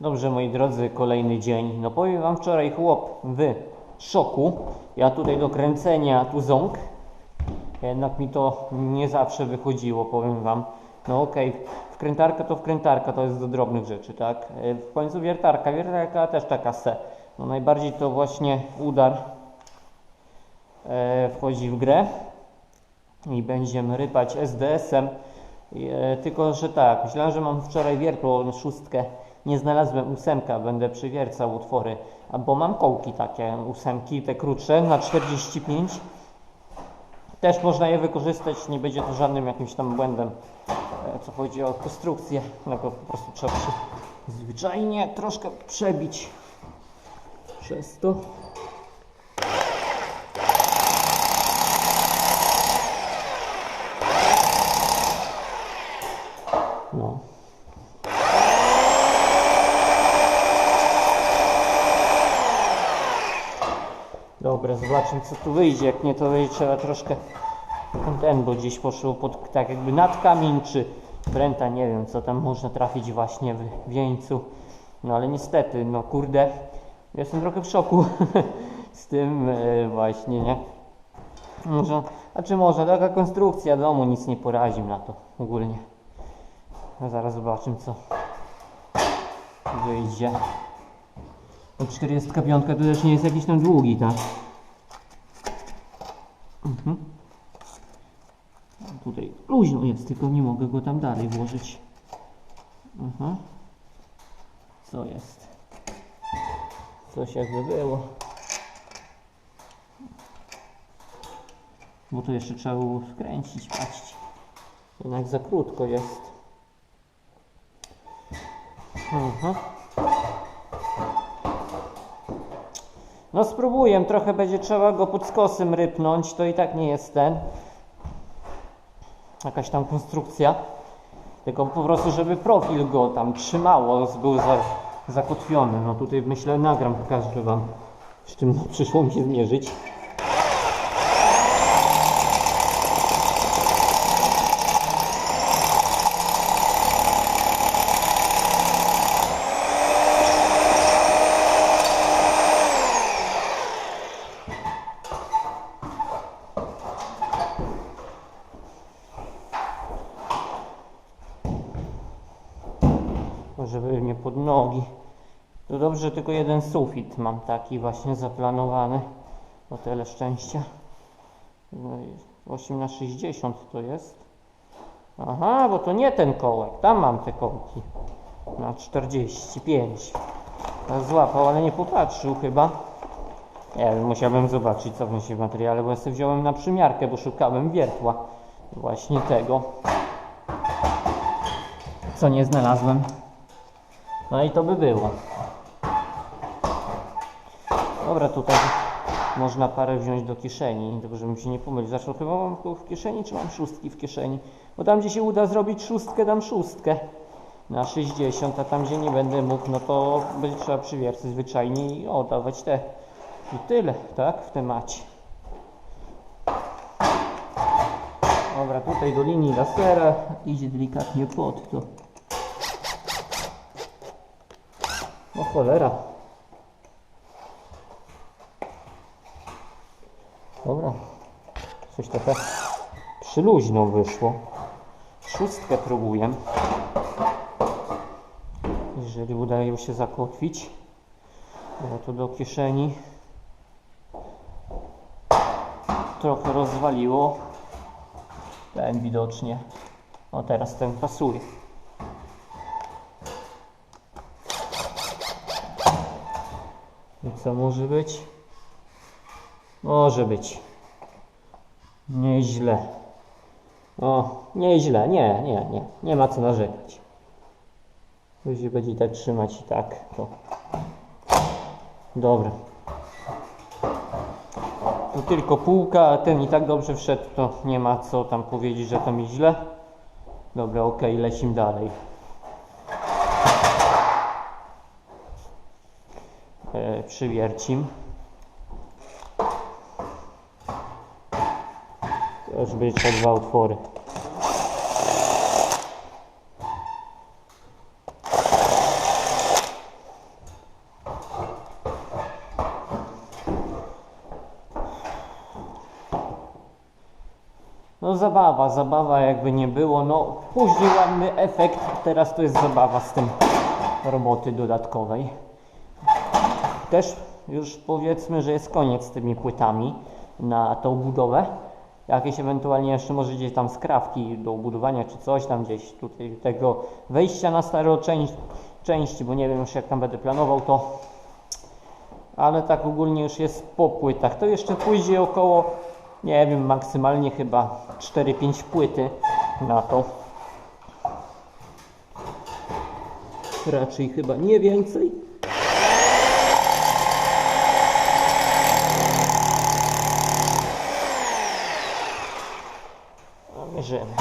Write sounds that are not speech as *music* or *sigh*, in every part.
Dobrze, moi drodzy, kolejny dzień. No powiem wam wczoraj chłop w szoku. Ja tutaj do kręcenia tu ząg. Jednak mi to nie zawsze wychodziło, powiem wam. No okej, wkrętarka to wkrętarka, to jest do drobnych rzeczy, tak? E, W końcu wiertarka, wiertarka też taka se. No najbardziej to właśnie udar e, wchodzi w grę i będziemy rypać SDS-em. E, tylko, że tak, myślałem, że mam wczoraj wiertło szóstkę, nie znalazłem ósemka, będę przywiercał utwory, bo mam kołki takie, ósemki, te krótsze na 45. Też można je wykorzystać, nie będzie to żadnym jakimś tam błędem, e, co chodzi o konstrukcję, tylko po prostu trzeba się zwyczajnie troszkę przebić przez to. Dobra, zobaczymy co tu wyjdzie. Jak nie, to trzeba troszkę ten, bo gdzieś poszło pod tak jakby nad kamień, czy pręta, nie wiem, co tam można trafić właśnie w wieńcu. No ale niestety, no kurde, jestem trochę w szoku *laughs* z tym e, właśnie, nie? Może, a czy może taka konstrukcja domu nic nie porazi na to ogólnie. No zaraz zobaczymy co wyjdzie. No 45 to też nie jest jakiś tam długi, tak? Mhm. Tutaj luźno jest, tylko nie mogę go tam dalej włożyć. Mhm. Co jest? Coś jakby było. Bo tu jeszcze trzeba było wkręcić, patrzcie. Jednak za krótko jest. Mhm. No spróbuję, trochę będzie trzeba go pod skosem rypnąć, to i tak nie jest ten. Jakaś tam konstrukcja. Tylko po prostu, żeby profil go tam trzymało, był za, zakotwiony. No tutaj myślę nagram, pokażę wam, z czym przyszło mi się zmierzyć. żeby nie pod nogi. To dobrze, że tylko jeden sufit mam taki właśnie zaplanowany. O tyle szczęścia. No i 8 na 60 to jest. Aha, bo to nie ten kołek. Tam mam te kołki. Na 45. Tak złapał, ale nie popatrzył chyba. Nie wiem, musiałbym zobaczyć co w w materiale, bo ja sobie wziąłem na przymiarkę, bo szukałem wiertła. Właśnie tego. Co nie znalazłem. No i to by było. Dobra, tutaj można parę wziąć do kieszeni, tylko żebym się nie pomylił. Zaczął chyba mam tu w kieszeni, czy mam szóstki w kieszeni? Bo tam, gdzie się uda zrobić szóstkę, dam szóstkę na 60, a tam, gdzie nie będę mógł, no to będzie trzeba przywiercać zwyczajnie i oddawać te. I tyle, tak, w temacie. Dobra, tutaj do linii lasera idzie delikatnie pod to. O cholera. Dobra. Coś trochę przyluźno wyszło. Szóstkę próbuję. Jeżeli udaje się zakotwić. To do kieszeni trochę rozwaliło. Ten widocznie. O teraz ten pasuje. I co może być? Może być. Nieźle. O, nieźle. Nie, nie, nie. Nie ma co narzekać. Się będzie tak trzymać i tak. To. Dobra. To tylko półka, a ten i tak dobrze wszedł, to nie ma co tam powiedzieć, że to mi źle. Dobra, okej, lecimy dalej. e, przywiercim. też być o dwa utwory. No zabawa, zabawa jakby nie było, no później ładny efekt, teraz to jest zabawa z tym roboty dodatkowej. Też już powiedzmy, że jest koniec z tymi płytami na tą budowę. Jakieś ewentualnie jeszcze może gdzieś tam skrawki do budowania czy coś tam gdzieś tutaj tego wejścia na starą część, części, bo nie wiem już jak tam będę planował to. Ale tak ogólnie już jest po płytach. To jeszcze pójdzie około, nie wiem, maksymalnie chyba 4-5 płyty na to. Raczej chyba nie więcej. Mierzymy.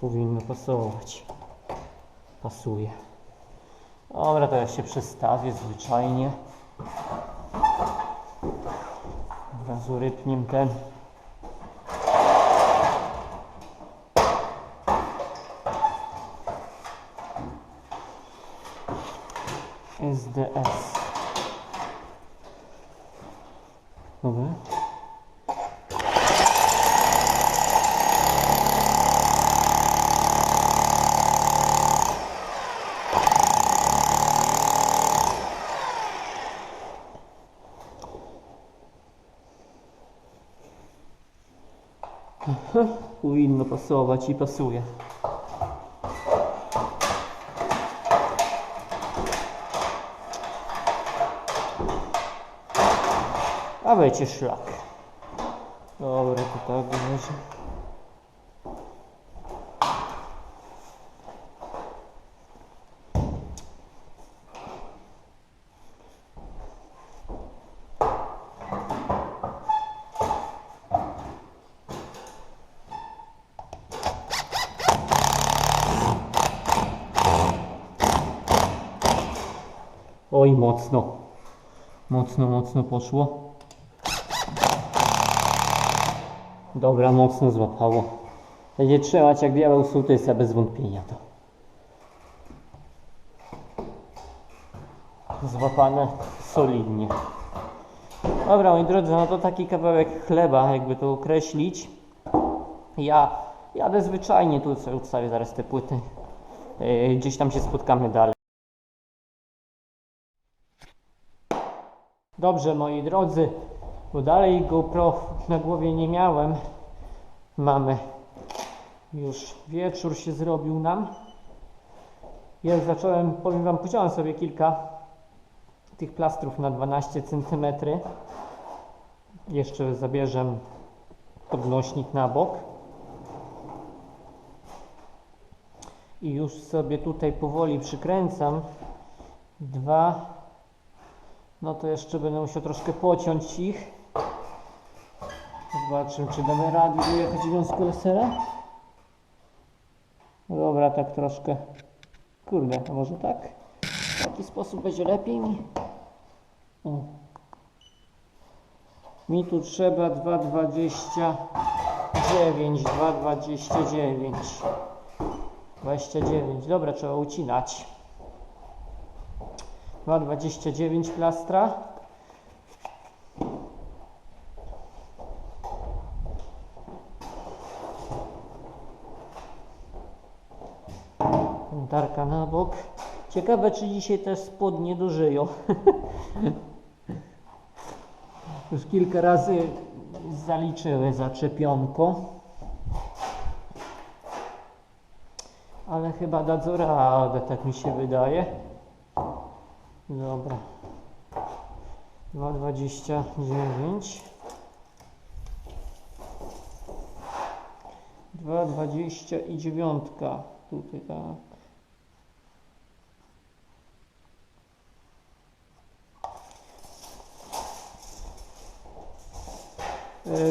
Powinno pasować. Pasuje. Dobra, ja się przestawię zwyczajnie. Od razu rypniem ten. SDS. Dobra. Powinno pasować i pasuje. A wiecie szlak. Dobra, to tak będzie. Oj, mocno. Mocno, mocno poszło. Dobra, mocno złapało. Będzie trzymać jak diabeł sołtysa, bez wątpienia to. Złapane solidnie. Dobra, moi drodzy, no to taki kawałek chleba, jakby to określić. Ja jadę zwyczajnie, tu sobie ustawię zaraz te płyty. Yy, Gdzieś tam się spotkamy dalej. Dobrze, moi drodzy, bo dalej GoPro na głowie nie miałem. Mamy już wieczór się zrobił nam. Ja zacząłem, powiem Wam, pociąłem sobie kilka tych plastrów na 12 cm. Jeszcze zabierzę podnośnik na bok. I już sobie tutaj powoli przykręcam. Dwa, no to jeszcze będę musiał troszkę pociąć ich. Zobaczymy, czy damy radę dojechać wiązku lasera. No dobra, tak troszkę. Kurde, a może tak? W taki sposób będzie lepiej mi. O. Mi tu trzeba 2,29. 2,29. 29. Dobra, trzeba ucinać. 2,29 plastra. Tarka na bok. Ciekawe, czy dzisiaj też spodnie dożyją. *laughs* Już kilka razy zaliczyły zaczepionko. Ale chyba dadzą radę, tak mi się wydaje. Dobra. 2,29 2,20 i dziewiątka. Tutaj tak.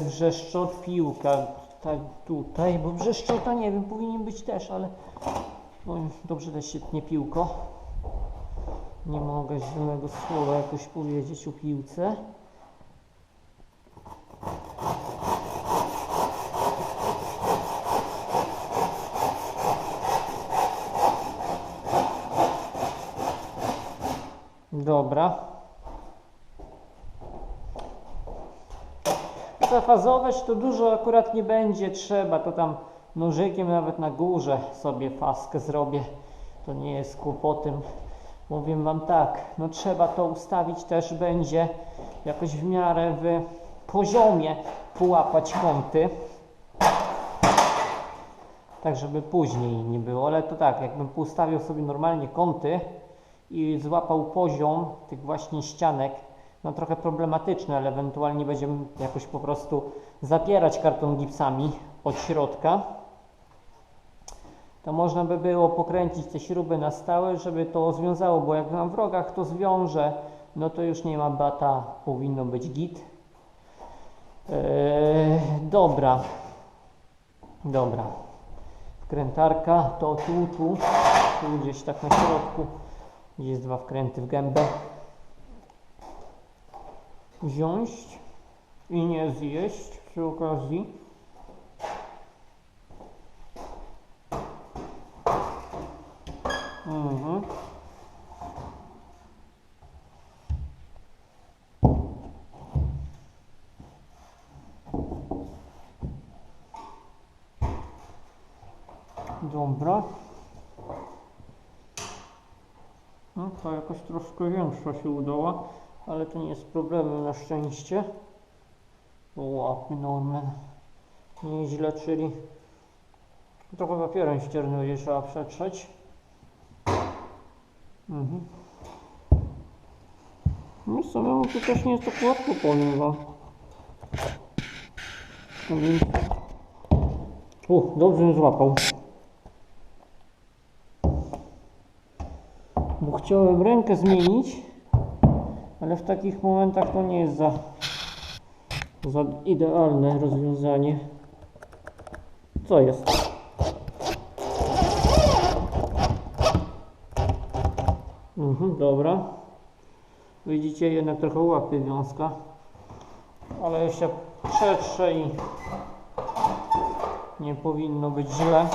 Brzeszczot, piłka. Tak, tutaj, bo brzeszczota nie wiem, powinien być też, ale no, dobrze też się tnie piłko. Nie mogę zielonego słowa jakoś powiedzieć o piłce. Dobra. Przefazować to dużo akurat nie będzie trzeba, to tam nożykiem nawet na górze sobie faskę zrobię, to nie jest kłopotem. Mówię Wam tak, no trzeba to ustawić też będzie jakoś w miarę w poziomie, połapać kąty, tak żeby później nie było, ale to tak, jakbym ustawił sobie normalnie kąty i złapał poziom tych właśnie ścianek, no trochę problematyczne, ale ewentualnie będziemy jakoś po prostu zapierać karton gipsami od środka, to można by było pokręcić te śruby na stałe, żeby to związało, bo jak na wrogach to zwiąże, no to już nie ma bata, powinno być git. Eee, dobra, dobra. Wkrętarka to tu, tu, tu gdzieś tak na środku, gdzie jest dwa wkręty w gębę. Wziąć i nie zjeść przy okazji. Mhm. Dobra. No to jakoś troszkę większa się udała, ale to nie jest problemem na szczęście. Łapy Norman. Nieźle, czyli trochę papierem ściernym będzie trzeba przetrzeć. Mhm. No samemu to też nie jest tak łatwo, powiem wam. No więc... U, dobrze złapał. Bo chciałem rękę zmienić, ale w takich momentach to nie jest za, za idealne rozwiązanie. Co jest? Mhm, dobra. Widzicie, jednak trochę łapie wiązka. Ale jeszcze przetrze i nie powinno być źle.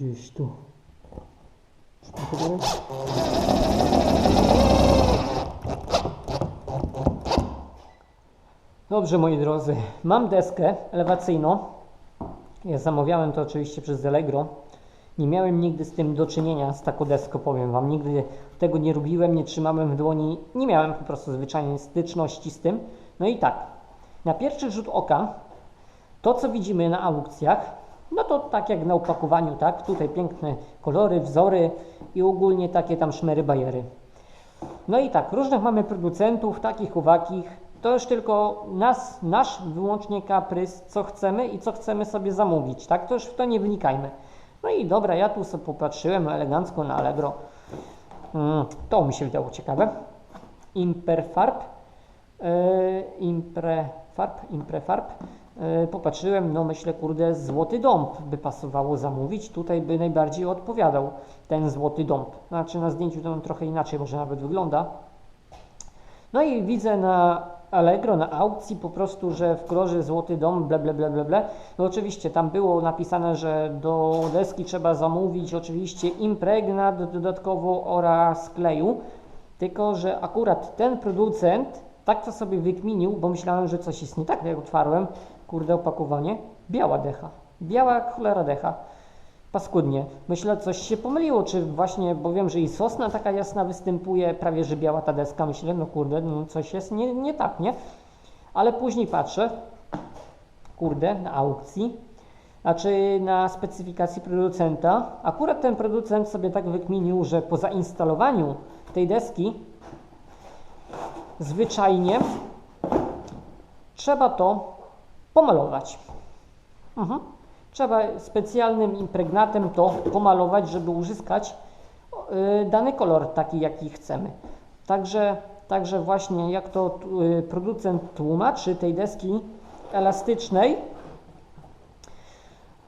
Gdzieś tu. Dobrze, moi drodzy, mam deskę elewacyjną. Ja zamawiałem to oczywiście przez Allegro. Nie miałem nigdy z tym do czynienia, z taką deską, powiem Wam. Nigdy tego nie robiłem, nie trzymałem w dłoni. Nie miałem po prostu zwyczajnie styczności z tym. No i tak, na pierwszy rzut oka, to co widzimy na aukcjach, no to tak jak na opakowaniu, tak? Tutaj piękne kolory, wzory i ogólnie takie tam szmery bajery. No i tak, różnych mamy producentów, takich, uwakich. To już tylko nas, nasz wyłącznie kaprys, co chcemy i co chcemy sobie zamówić, tak? To już w to nie wnikajmy. No i dobra, ja tu sobie popatrzyłem elegancko na Allegro. Mm, to mi się wydało ciekawe. Imperfarb. Yy, imprefarb, imprefarb. Yy, popatrzyłem, no myślę, kurde, złoty dąb by pasowało zamówić. Tutaj by najbardziej odpowiadał ten złoty dąb. Znaczy na zdjęciu to on trochę inaczej może nawet wygląda. No i widzę na Allegro, na aukcji po prostu, że w kolorze złoty dom, ble, ble, ble, ble, ble. No oczywiście tam było napisane, że do deski trzeba zamówić oczywiście impregnat dodatkowo oraz kleju, tylko że akurat ten producent tak to sobie wykminił, bo myślałem, że coś jest nie tak, jak otwarłem, kurde opakowanie, biała decha, biała cholera decha paskudnie. Myślę, coś się pomyliło, czy właśnie, bo wiem, że i sosna taka jasna występuje, prawie że biała ta deska. Myślę, no kurde, no coś jest nie, nie tak, nie? Ale później patrzę, kurde, na aukcji, znaczy na specyfikacji producenta. Akurat ten producent sobie tak wykminił, że po zainstalowaniu tej deski zwyczajnie trzeba to pomalować. Mhm. Trzeba specjalnym impregnatem to pomalować, żeby uzyskać y, dany kolor taki, jaki chcemy. Także, także właśnie jak to y, producent tłumaczy tej deski elastycznej,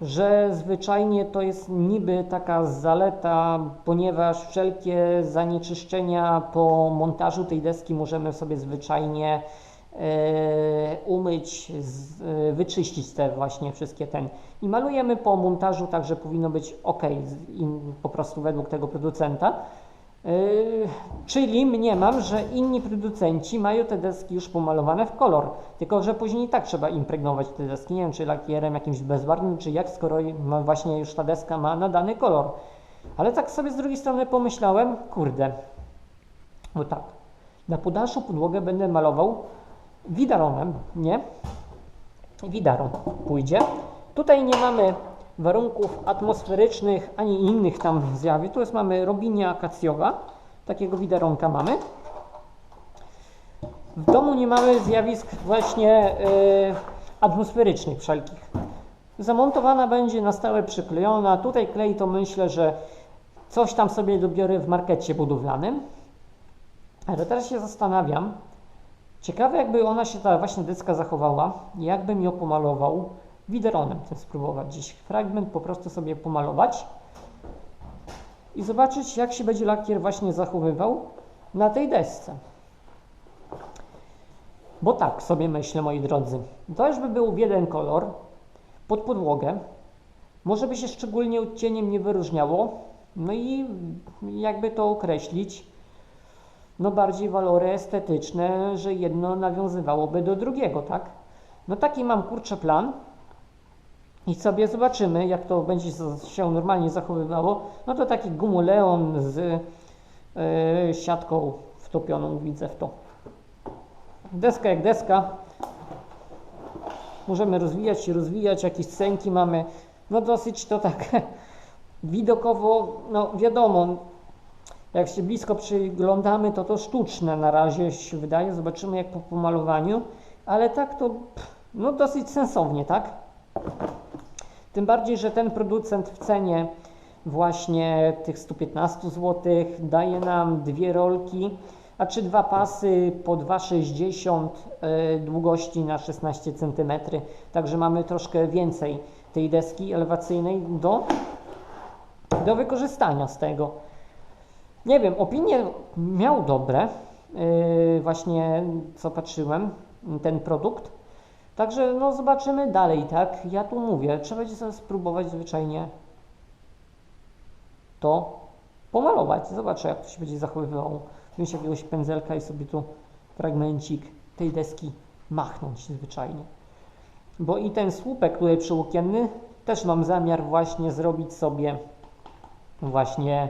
że zwyczajnie to jest niby taka zaleta, ponieważ wszelkie zanieczyszczenia po montażu tej deski możemy sobie zwyczajnie e, umyć, z, e, wyczyścić te właśnie wszystkie ten. I malujemy po montażu, także powinno być ok, po prostu według tego producenta. Yy, czyli mniemam, że inni producenci mają te deski już pomalowane w kolor, tylko że później i tak trzeba impregnować te deski, nie wiem czy lakierem jakimś bezbarwnym, czy jak, skoro właśnie już ta deska ma nadany kolor. Ale tak sobie z drugiej strony pomyślałem, kurde, bo tak, na podalszą podłogę będę malował widaronem, nie? Widaron pójdzie. Tutaj nie mamy warunków atmosferycznych ani innych tam zjawisk. Tu jest mamy robinia akacjowa, takiego widaronka mamy. W domu nie mamy zjawisk właśnie y, atmosferycznych wszelkich. Zamontowana będzie na stałe przyklejona. Tutaj klej to myślę, że coś tam sobie dobiorę w markecie budowlanym. Ale teraz się zastanawiam, ciekawe jakby ona się ta właśnie deska zachowała, jakbym ją pomalował wideronem. Chcę spróbować gdzieś fragment po prostu sobie pomalować i zobaczyć jak się będzie lakier właśnie zachowywał na tej desce. Bo tak sobie myślę, moi drodzy, to już by był jeden kolor pod podłogę. Może by się szczególnie odcieniem nie wyróżniało. No i jakby to określić, no bardziej walory estetyczne, że jedno nawiązywałoby do drugiego, tak? No taki mam kurczę plan i sobie zobaczymy, jak to będzie się normalnie zachowywało. No to taki gumuleon z yy, siatką wtopioną, widzę w to. Deska jak deska. Możemy rozwijać się, rozwijać, jakieś scenki mamy. No dosyć to tak *laughs* widokowo, no wiadomo, jak się blisko przyglądamy, to to sztuczne na razie się wydaje. Zobaczymy jak po pomalowaniu, ale tak to no dosyć sensownie, tak? Tym bardziej, że ten producent w cenie właśnie tych 115 zł daje nam dwie rolki, a czy dwa pasy po 2,60 y, długości na 16 cm. Także mamy troszkę więcej tej deski elewacyjnej do, do wykorzystania z tego. Nie wiem, opinie miał dobre, yy, właśnie co patrzyłem, ten produkt. Także no zobaczymy dalej, tak? Ja tu mówię, trzeba będzie sobie spróbować zwyczajnie to pomalować. Zobaczę, jak to się będzie zachowywało. Wziąć jakiegoś pędzelka i sobie tu fragmencik tej deski machnąć zwyczajnie. Bo i ten słupek tutaj przyłokienny też mam zamiar właśnie zrobić sobie właśnie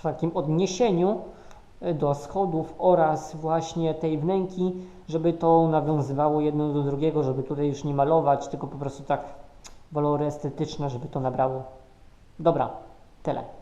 w takim odniesieniu do schodów oraz właśnie tej wnęki, żeby to nawiązywało jedno do drugiego, żeby tutaj już nie malować, tylko po prostu tak walory estetyczne, żeby to nabrało. Dobra, tyle.